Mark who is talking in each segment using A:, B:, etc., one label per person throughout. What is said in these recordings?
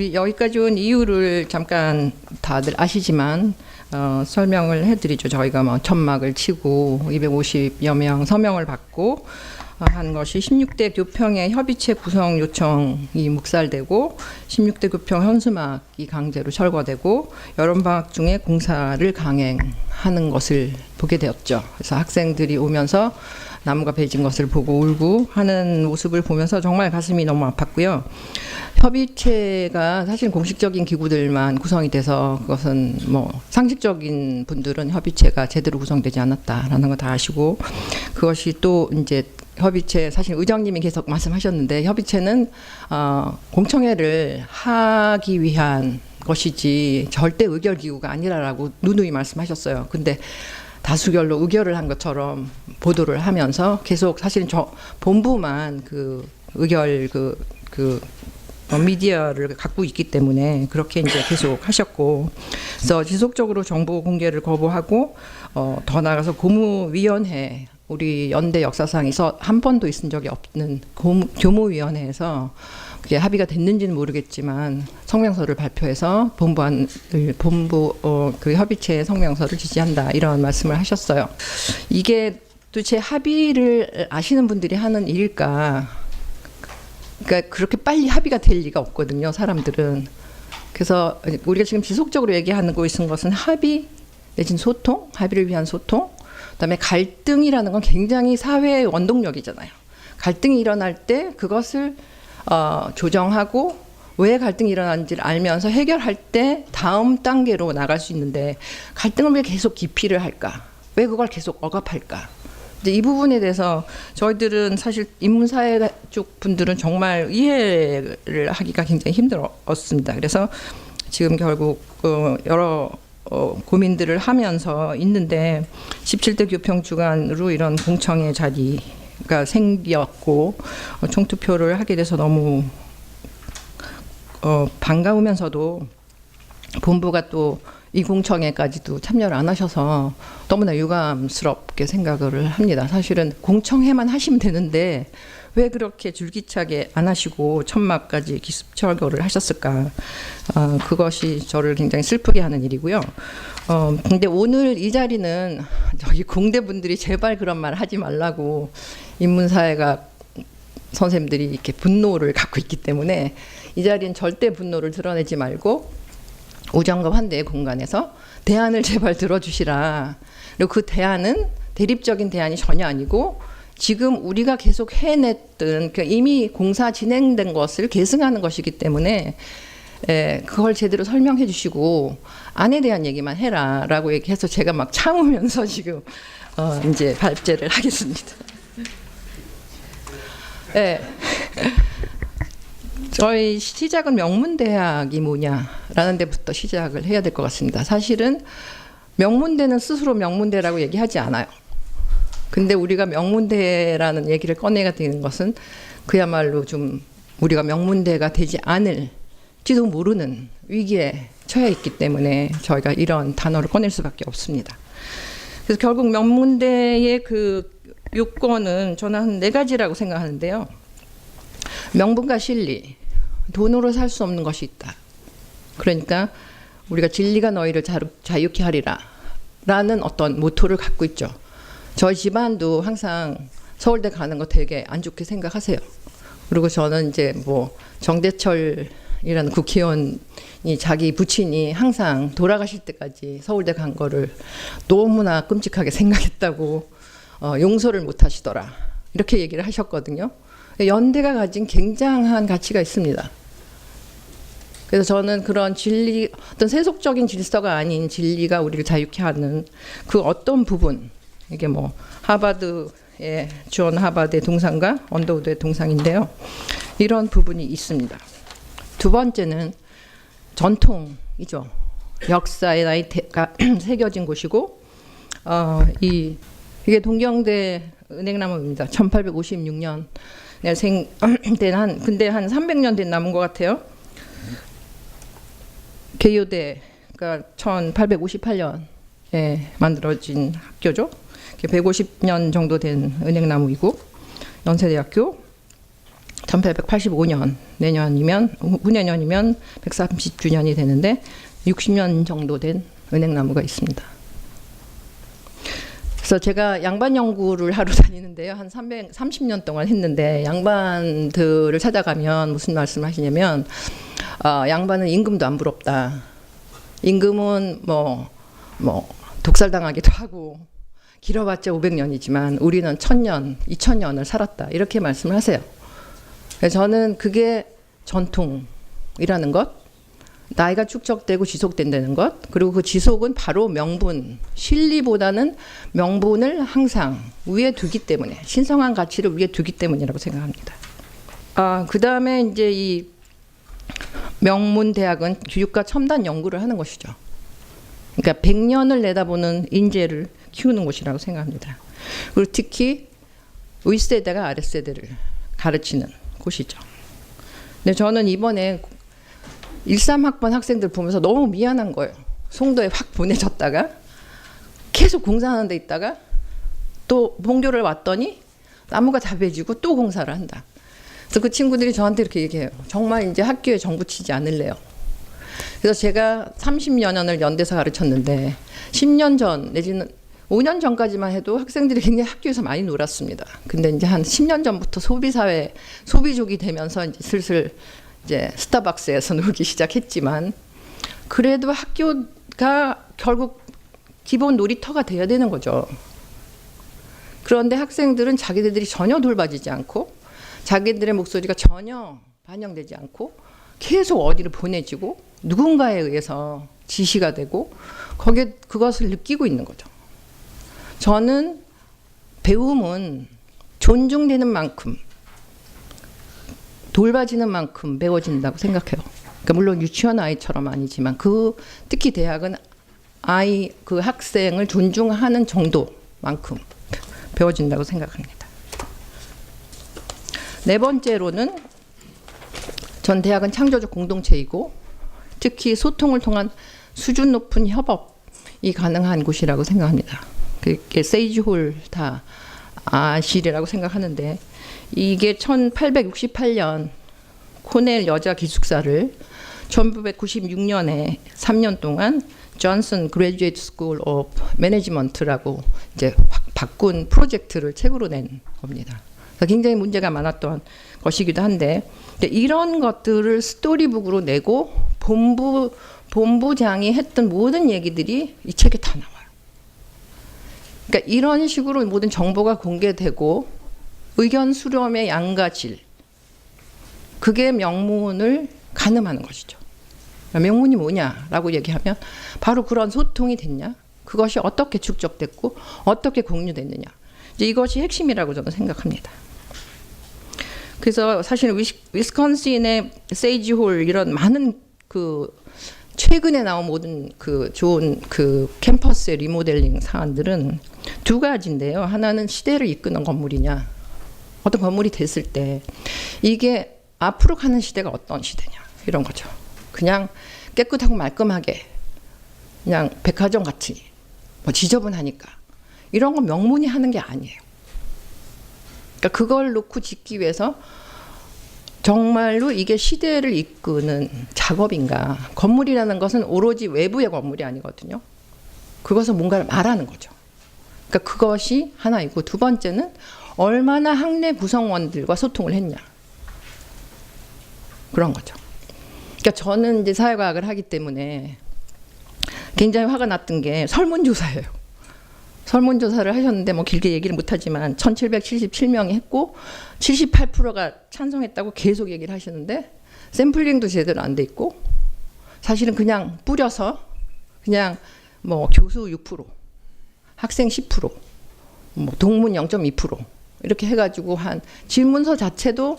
A: 우리 여기까지 온 이유를 잠깐 다들 아시지만 어, 설명을 해드리죠. 저희가 뭐 천막을 치고 250여 명 서명을 받고 어, 한 것이 16대 교평의 협의체 구성 요청이 묵살되고 16대 교평 현수막이 강제로 철거되고 여름 방학 중에 공사를 강행하는 것을 보게 되었죠. 그래서 학생들이 오면서 나무가 베진 것을 보고 울고 하는 모습을 보면서 정말 가슴이 너무 아팠고요. 협의체가 사실 공식적인 기구들만 구성이 돼서 그것은 뭐 상식적인 분들은 협의체가 제대로 구성되지 않았다라는 거 다 아시고 그것이 또 이제 협의체 사실 의장님이 계속 말씀하셨는데 협의체는 어, 공청회를 하기 위한 것이지 절대 의결 기구가 아니라라고 누누이 말씀하셨어요. 근데 다수결로 의결을 한 것처럼 보도를 하면서 계속 사실 저 본부만 그 의결 그그 미디어를 갖고 있기 때문에 그렇게 이제 계속 하셨고 그래서 지속적으로 정보 공개를 거부하고 어, 더 나아가서 고무위원회 우리 연대 역사상에서 한 번도 있은 적이 없는 고무, 교무위원회에서 그게 합의가 됐는지는 모르겠지만 성명서를 발표해서 본부안을 본부 어, 그 협의체의 성명서를 지지한다 이런 말씀을 하셨어요. 이게 도대체 합의를 아시는 분들이 하는 일일까? 그러니까 그렇게 빨리 합의가 될 리가 없거든요. 사람들은 그래서 우리가 지금 지속적으로 얘기하는 거 있는 것은 합의 내진 소통, 합의를 위한 소통. 그다음에 갈등이라는 건 굉장히 사회의 원동력이잖아요. 갈등이 일어날 때 그것을 어, 조정하고 왜 갈등이 일어나는지를 알면서 해결할 때 다음 단계로 나갈 수 있는데 갈등을 왜 계속 기피를 할까? 왜 그걸 계속 억압할까? 이제 이 부분에 대해서 저희들은 사실 인문사회 쪽 분들은 정말 이해를 하기가 굉장히 힘들었습니다. 그래서 지금 결국 어, 여러 어, 고민들을 하면서 있는데 17대 교평 주간으로 이런 공청회 자리가 생겼고 어, 총투표를 하게 돼서 너무 어, 반가우면서도 본부가 또 이 공청회까지도 참여를 안 하셔서 너무나 유감스럽게 생각을 합니다. 사실은 공청회만 하시면 되는데 왜 그렇게 줄기차게 안 하시고 천막까지 기습 철거를 하셨을까? 어, 그것이 저를 굉장히 슬프게 하는 일이고요. 어, 근데 오늘 이 자리는 저기 공대 분들이 제발 그런 말 하지 말라고 인문사회가 선생님들이 이렇게 분노를 갖고 있기 때문에 이 자리는 절대 분노를 드러내지 말고 우정과 환대의 공간에서 대안을 제발 들어주시라. 그리고 그 대안은 대립적인 대안이 전혀 아니고 지금 우리가 계속 해냈던 그 이미 공사 진행된 것을 계승하는 것이기 때문에 에, 그걸 제대로 설명해 주시고 안에 대한 얘기만 해라라고 얘기해서 제가 막 참으면서 지금 어, 이제 발제를 하겠습니다. 네. 저희 시작은 명문대학이 뭐냐라는 데부터 시작을 해야 될 것 같습니다. 사실은 명문대는 스스로 명문대라고 얘기하지 않아요. 근데 우리가 명문대라는 얘기를 꺼내가 되는 것은 그야말로 좀 우리가 명문대가 되지 않을지도 모르는 위기에 처해 있기 때문에 저희가 이런 단어를 꺼낼 수밖에 없습니다. 그래서 결국 명문대의 그 요건은 저는 한 네 가지라고 생각하는데요. 명분과 실리, 돈으로 살 수 없는 것이 있다. 그러니까 우리가 진리가 너희를 자유케 하리라 라는 어떤 모토를 갖고 있죠. 저희 집안도 항상 서울대 가는 거 되게 안 좋게 생각하세요. 그리고 저는 이제 뭐 정대철이라는 국회의원이 자기 부친이 항상 돌아가실 때까지 서울대 간 거를 너무나 끔찍하게 생각했다고 어, 용서를 못 하시더라. 이렇게 얘기를 하셨거든요. 연대가 가진 굉장한 가치가 있습니다. 그래서 저는 그런 진리, 어떤 세속적인 질서가 아닌 진리가 우리를 자유케 하는 그 어떤 부분, 이게 뭐 하버드의 존 하버드의 동상과 언더우드의 동상인데요. 이런 부분이 있습니다. 두 번째는 전통이죠. 역사의 나이가 새겨진 곳이고, 어, 이 이게 동경대 은행나무입니다. 1856년 생된 한 근데 한 300년 된 나무인 것 같아요. 개요대가 1858년에 만들어진 학교죠. 150년 정도 된 은행나무이고 연세대학교. 1885년 내년이면 후내년이면 130주년이 되는데 60년 정도 된 은행나무가 있습니다. 그래서 제가 양반 연구를 하러 다니는데요. 한 330년 동안 했는데 양반들을 찾아가면 무슨 말씀을 하시냐면 아, 양반은 임금도 안 부럽다. 임금은 뭐, 뭐, 독살당하기도 하고, 길어봤자 500년이지만 우리는 1000년, 2000년을 살았다. 이렇게 말씀을 하세요. 저는 그게 전통이라는 것, 나이가 축적되고 지속된다는 것, 그리고 그 지속은 바로 명분, 실리보다는 명분을 항상 위에 두기 때문에, 신성한 가치를 위에 두기 때문이라고 생각합니다. 아, 그 다음에 이제 이 명문 대학은 교육과 첨단 연구를 하는 것이죠. 그러니까 100년을 내다보는 인재를 키우는 곳이라고 생각합니다. 그리고 특히 윗세대가 아랫세대를 가르치는 곳이죠. 근데 저는 이번에 13학번 학생들 보면서 너무 미안한 거예요. 송도에 확 보내졌다가 계속 공사하는 데 있다가 또 본교를 왔더니 나무가 다 베지고 또 공사를 한다. 그래서 그 친구들이 저한테 이렇게 얘기해요. 정말 이제 학교에 정부 치지 않을래요. 그래서 제가 30여 년을 연대에서 가르쳤는데 10년 전 내지는 5년 전까지만 해도 학생들이 굉장히 학교에서 많이 놀았습니다. 근데 이제 한 10년 전부터 소비 사회, 소비족이 되면서 이제 슬슬 이제 스타벅스에서 놀기 시작했지만 그래도 학교가 결국 기본 놀이터가 돼야 되는 거죠. 그런데 학생들은 자기들이 전혀 돌봐지지 않고 자기들의 목소리가 전혀 반영되지 않고 계속 어디를 보내지고 누군가에 의해서 지시가 되고 거기에 그것을 느끼고 있는 거죠. 저는 배움은 존중되는 만큼 돌봐지는 만큼 배워진다고 생각해요. 그러니까 물론 유치원 아이처럼 아니지만 그 특히 대학은 아이 그 학생을 존중하는 정도만큼 배워진다고 생각합니다. 네 번째로는 전 대학은 창조적 공동체이고 특히 소통을 통한 수준 높은 협업이 가능한 곳이라고 생각합니다. 그게 세이지홀 다 아시리라고 생각하는데 이게 1868년 코넬 여자 기숙사를 1996년에 3년 동안 존슨 그레듀에이트 스쿨 오브 매니지먼트라고 이제 확 바꾼 프로젝트를 책으로 낸 겁니다. 굉장히 문제가 많았던 것이기도 한데 이런 것들을 스토리북으로 내고 본부 본부장이 했던 모든 얘기들이 이 책에 다 나와요. 그러니까 이런 식으로 모든 정보가 공개되고 의견 수렴의 양과 질 그게 명문을 가늠하는 것이죠. 명문이 뭐냐라고 얘기하면 바로 그런 소통이 됐냐, 그것이 어떻게 축적됐고 어떻게 공유됐느냐. 이것이 핵심이라고 저는 생각합니다. 그래서 사실 위스, 위스콘신의 세이지홀 이런 많은 그 최근에 나온 모든 그 좋은 그 캠퍼스의 리모델링 사안들은 두 가지인데요. 하나는 시대를 이끄는 건물이냐, 어떤 건물이 됐을 때 이게 앞으로 가는 시대가 어떤 시대냐 이런 거죠. 그냥 깨끗하고 말끔하게 그냥 백화점 같이 뭐 지저분하니까 이런 건 명문이 하는 게 아니에요. 그러니까 그걸 놓고 짓기 위해서 정말로 이게 시대를 이끄는 작업인가. 건물이라는 것은 오로지 외부의 건물이 아니거든요. 그것은 뭔가를 말하는 거죠. 그러니까 그것이 하나이고 두 번째는 얼마나 학내 구성원들과 소통을 했냐. 그런 거죠. 그러니까 저는 이제 사회과학을 하기 때문에 굉장히 화가 났던 게 설문조사예요. 설문조사를 하셨는데 뭐 길게 얘기를 못하지만 1777명이 했고 78%가 찬성했다고 계속 얘기를 하시는데 샘플링도 제대로 안 돼 있고 사실은 그냥 뿌려서 그냥 뭐 교수 6% 학생 10%, 뭐 동문 0.2% 이렇게 해가지고 한 질문서 자체도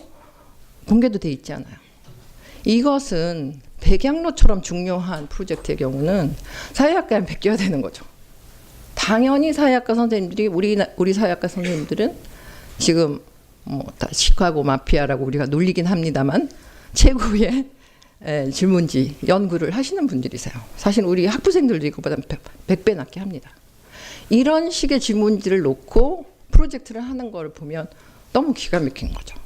A: 공개도 돼 있지 않아요. 이것은 백양로처럼 중요한 프로젝트의 경우는 사회학과에 베껴야 되는 거죠. 당연히 사회학과 선생님들이 우리 우리 사회학과 선생님들은 지금 뭐 다 시카고 마피아라고 우리가 놀리긴 합니다만 최고의 에, 질문지 연구를 하시는 분들이세요. 사실 우리 학부생들도 이거보다 100배 낫게 합니다. 이런 식의 질문지를 놓고 프로젝트를 하는 걸 보면 너무 기가 막힌 거죠.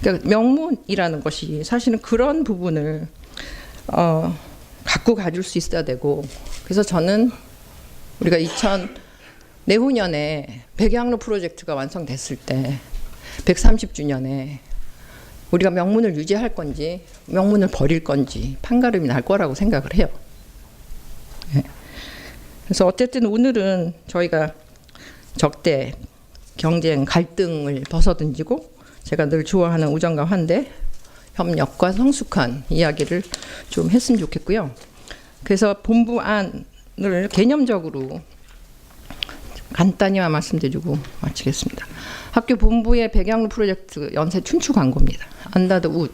A: 그러니까 명문이라는 것이 사실은 그런 부분을 어, 갖고 가줄 수 있어야 되고 그래서 저는 우리가 2000 내후년에 백양로 프로젝트가 완성됐을 때 130주년에 우리가 명문을 유지할 건지 명문을 버릴 건지 판가름이 날 거라고 생각을 해요. 예. 그래서 어쨌든 오늘은 저희가 적대 경쟁 갈등을 벗어던지고 제가 늘 좋아하는 우정과 환대 협력과 성숙한 이야기를 좀 했으면 좋겠고요. 그래서 본부안 을 개념적으로 간단히만 말씀드리고 마치겠습니다. 학교 본부의 백양로 프로젝트 연세 춘추 광고입니다. 안다드 우드.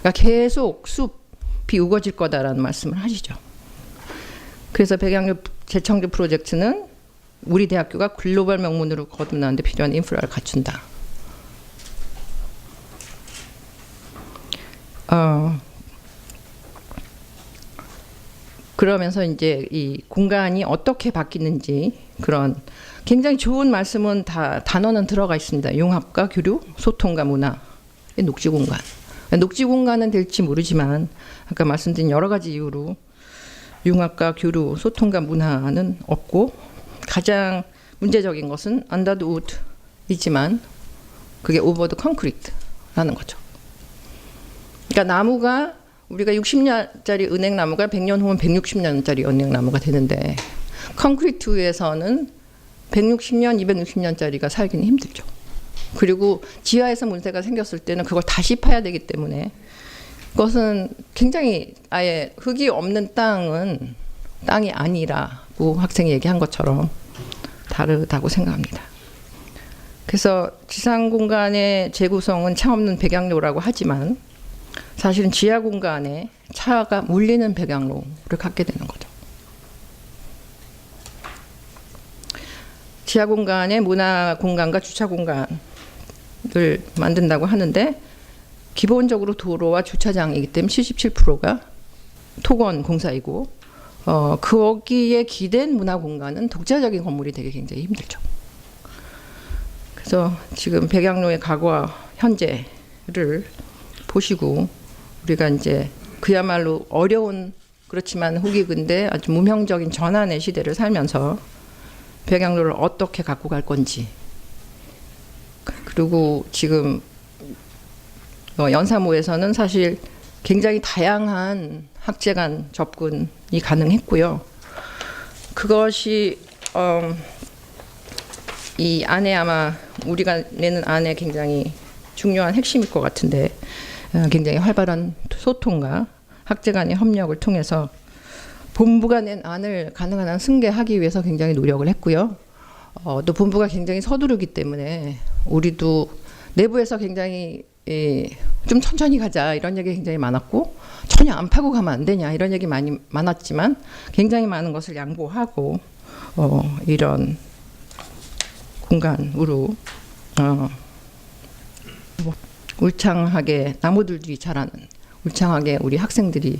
A: 그러니까 계속 숲이 우거질 거다라는 말씀을 하시죠. 그래서 백양로 재창조 프로젝트는 우리 대학교가 글로벌 명문으로 거듭나는데 필요한 인프라를 갖춘다. 어, 그러면서 이제 이 공간이 어떻게 바뀌는지 그런 굉장히 좋은 말씀은 다 단어는 들어가 있습니다. 융합과 교류, 소통과 문화, 녹지 공간. 녹지 공간은 될지 모르지만 아까 말씀드린 여러 가지 이유로 융합과 교류, 소통과 문화는 없고 가장 문제적인 것은 안다드 우드이지만 그게 오버드 컨크리트라는 거죠. 그러니까 나무가 우리가 60년짜리 은행 나무가 100년 후면 160년짜리 은행 나무가 되는데 콘크리트에서는 160년, 260년짜리가 살기는 힘들죠. 그리고 지하에서 문제가 생겼을 때는 그걸 다시 파야 되기 때문에 그것은 굉장히 아예 흙이 없는 땅은 땅이 아니라고 학생이 얘기한 것처럼 다르다고 생각합니다. 그래서 지상 공간의 재구성은 차 없는 백양로라고 하지만 사실은 지하 공간에 차가 물리는 배경로를 갖게 되는 거죠. 지하 공간에 문화 공간과 주차 공간을 만든다고 하는데 기본적으로 도로와 주차장이기 때문에 77%가 토건 공사이고 어, 거기에 기댄 문화 공간은 독자적인 건물이 되게 굉장히 힘들죠. 그래서 지금 백양로의 과거와 현재를 보시고 우리가 이제 그야말로 어려운 그렇지만 후기 근대 아주 무명적인 전환의 시대를 살면서 백양로를 어떻게 갖고 갈 건지 그리고 지금 어, 연사모에서는 사실 굉장히 다양한 학제간 접근이 가능했고요. 그것이 어, 이 안에 아마 우리가 내는 안에 굉장히 중요한 핵심일 것 같은데 어, 굉장히 활발한 소통과 학제 간의 협력을 통해서 본부가 낸 안을 가능한 한 승계하기 위해서 굉장히 노력을 했고요. 어, 또 본부가 굉장히 서두르기 때문에 우리도 내부에서 굉장히 예, 좀 천천히 가자 이런 얘기 굉장히 많았고 전혀 안 파고 가면 안 되냐 이런 얘기 많이 많았지만 굉장히 많은 것을 양보하고 어, 이런 공간으로 어, 뭐 울창하게 나무들이 자라는 울창하게 우리 학생들이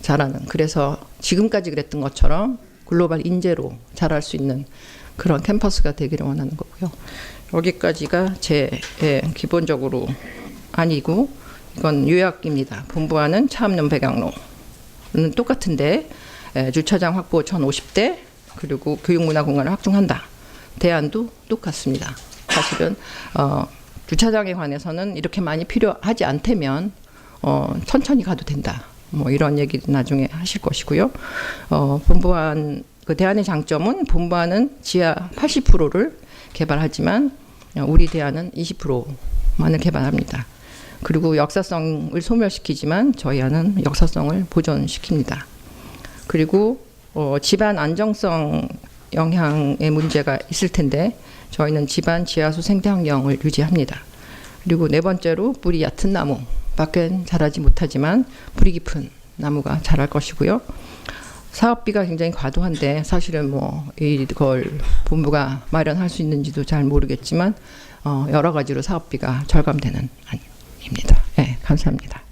A: 자라는 그래서 지금까지 그랬던 것처럼 글로벌 인재로 자랄 수 있는 그런 캠퍼스가 되기를 원하는 거고요. 여기까지가 제 예, 기본적으로 아니고 이건 요약입니다. 본부와는 차암면 배경로는 똑같은데 예, 주차장 확보 1,050대 그리고 교육문화 공간을 확충한다. 대안도 똑같습니다. 사실은 어, 주차장에 관해서는 이렇게 많이 필요하지 않다면 어, 천천히 가도 된다. 뭐 이런 얘기 나중에 하실 것이고요. 어, 본부안 그 대안의 장점은 본부안은 지하 80%를 개발하지만 우리 대안은 20%만을 개발합니다. 그리고 역사성을 소멸시키지만 저희 안은 역사성을 보존시킵니다. 그리고 어, 집안 안정성 영향의 문제가 있을 텐데 저희는 집안 지하수 생태 환경을 유지합니다. 그리고 네 번째로 뿌리 얕은 나무 밖엔 자라지 못하지만 뿌리 깊은 나무가 자랄 것이고요. 사업비가 굉장히 과도한데 사실은 뭐 이걸 본부가 마련할 수 있는지도 잘 모르겠지만 어, 여러 가지로 사업비가 절감되는 안입니다. 네, 감사합니다.